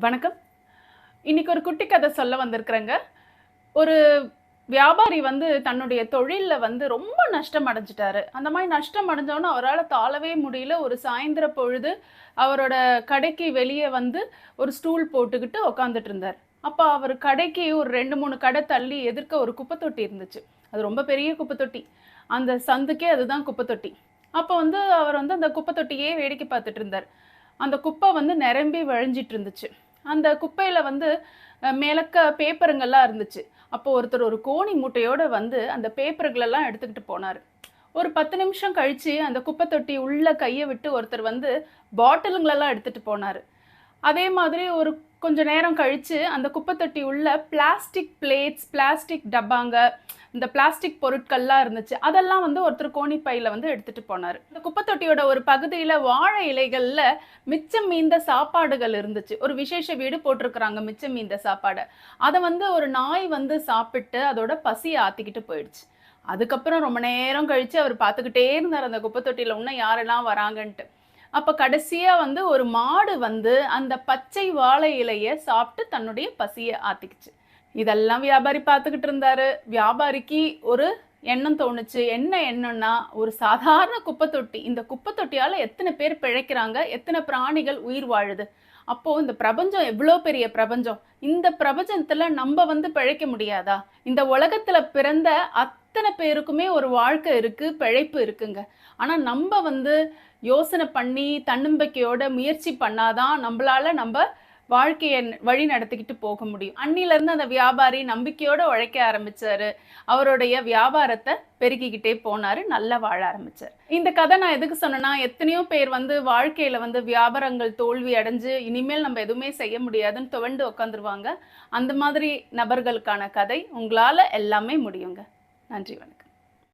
வணக்கம். இன்னைக்கு ஒரு குட்டி கதை சொல்ல வந்திருக்கிறேங்க. ஒரு வியாபாரி வந்து தன்னுடைய தொழிலில் வந்து ரொம்ப நஷ்டம் அடைஞ்சிட்டாரு. அந்த மாதிரி நஷ்டம் அடைஞ்சோன்னு அவரால் தாழவே முடியல. ஒரு சாயந்தர பொழுது அவரோட கடைக்கு வெளியே வந்து ஒரு ஸ்டூல் போட்டுக்கிட்டு உக்காந்துட்டு இருந்தார். அப்போ அவர் கடைக்கு ஒரு ரெண்டு மூணு கடை தள்ளி எதிர்க்க ஒரு குப்பை தொட்டி இருந்துச்சு. அது ரொம்ப பெரிய குப்பை தொட்டி அந்த சந்துக்கே அதுதான் குப்பை தொட்டி அப்போ வந்து அவர் வந்து அந்த குப்பை தொட்டியே வேடிக்கை பார்த்துட்டு இருந்தார். அந்த குப்பை வந்து நிரம்பி வழிஞ்சிட்டு இருந்துச்சு அந்த குப்பையில் வந்து மேலக்க பேப்பருங்கள்லாம் இருந்துச்சு. அப்போது ஒருத்தர் ஒரு கோணி மூட்டையோடு வந்து அந்த பேப்பர்களெல்லாம் எடுத்துக்கிட்டு போனார். ஒரு பத்து நிமிஷம் கழித்து அந்த குப்பை தொட்டி உள்ள கையை விட்டு ஒருத்தர் வந்து பாட்டிலுங்களெல்லாம் எடுத்துகிட்டு போனார். அதே மாதிரி ஒரு கொஞ்ச நேரம் கழித்து அந்த குப்பை தொட்டி உள்ள பிளாஸ்டிக் பிளேட்ஸ் பிளாஸ்டிக் டப்பாங்க இந்த பிளாஸ்டிக் பொருட்கள்லாம் இருந்துச்சு. அதெல்லாம் வந்து ஒருத்தர் கோணிப்பையில் வந்து எடுத்துகிட்டு போனார். இந்த குப்பைத்தொட்டியோட ஒரு பகுதியில் வாழை இலைகளில் மிச்சம் மீந்த சாப்பாடுகள் இருந்துச்சு. ஒரு விசேஷ வீடு போட்டிருக்கிறாங்க மிச்சம் மீந்த சாப்பாடை. அதை வந்து ஒரு நாய் வந்து சாப்பிட்டு அதோட பசியை ஆத்திக்கிட்டு போயிடுச்சு. அதுக்கப்புறம் ரொம்ப நேரம் கழித்து அவர் பார்த்துக்கிட்டே இருந்தார் அந்த குப்பைத்தொட்டியில் இன்னும் யாரெல்லாம் வராங்கன்ட்டு. அப்போ கடைசியாக வந்து ஒரு மாடு வந்து அந்த பச்சை வாழை இலையை சாப்பிட்டு தன்னுடைய பசியை ஆத்திக்குச்சு. இதெல்லாம் வியாபாரி பார்த்துக்கிட்டு இருந்தாரு. வியாபாரிக்கு ஒரு எண்ணம் தோணுச்சு என்ன எண்ணம்னா ஒரு சாதாரண குப்பை தொட்டி இந்த குப்பை தொட்டியால் எத்தனை பேர் பிழைக்கிறாங்க எத்தனை பிராணிகள் உயிர் வாழுது? அப்போது இந்த பிரபஞ்சம் எவ்வளோ பெரிய பிரபஞ்சம்? இந்த பிரபஞ்சத்தில் நம்ம வந்து பிழைக்க முடியாதா? இந்த உலகத்தில் பிறந்த அத்தனை பேருக்குமே ஒரு வாழ்க்கை இருக்குது பிழைப்பு இருக்குங்க. ஆனால் நம்ம வந்து யோசனை பண்ணி தன்னம்பிக்கையோட முயற்சி பண்ணாதான் நம்மளால நம்ம வாழ்க்கையை வழி நடத்திக்கிட்டு போக முடியும். அன்னிலருந்து அந்த வியாபாரி நம்பிக்கையோடு உழைக்க ஆரம்பிச்சாரு. அவருடைய வியாபாரத்தை பெருக்கிக்கிட்டே போனார். நல்லா வாழ ஆரம்பித்தார் இந்த கதை நான் எதுக்கு சொன்னேன்னா எத்தனையோ பேர் வந்து வாழ்க்கையில் வந்து வியாபாரங்கள் தோல்வி அடைஞ்சு இனிமேல் நம்ம எதுவுமே செய்ய முடியாதுன்னு துவண்டு உட்காந்துருவாங்க அந்த மாதிரி நபர்களுக்கான கதை உங்களால் எல்லாமே முடியுங்க. நன்றி வணக்கம்.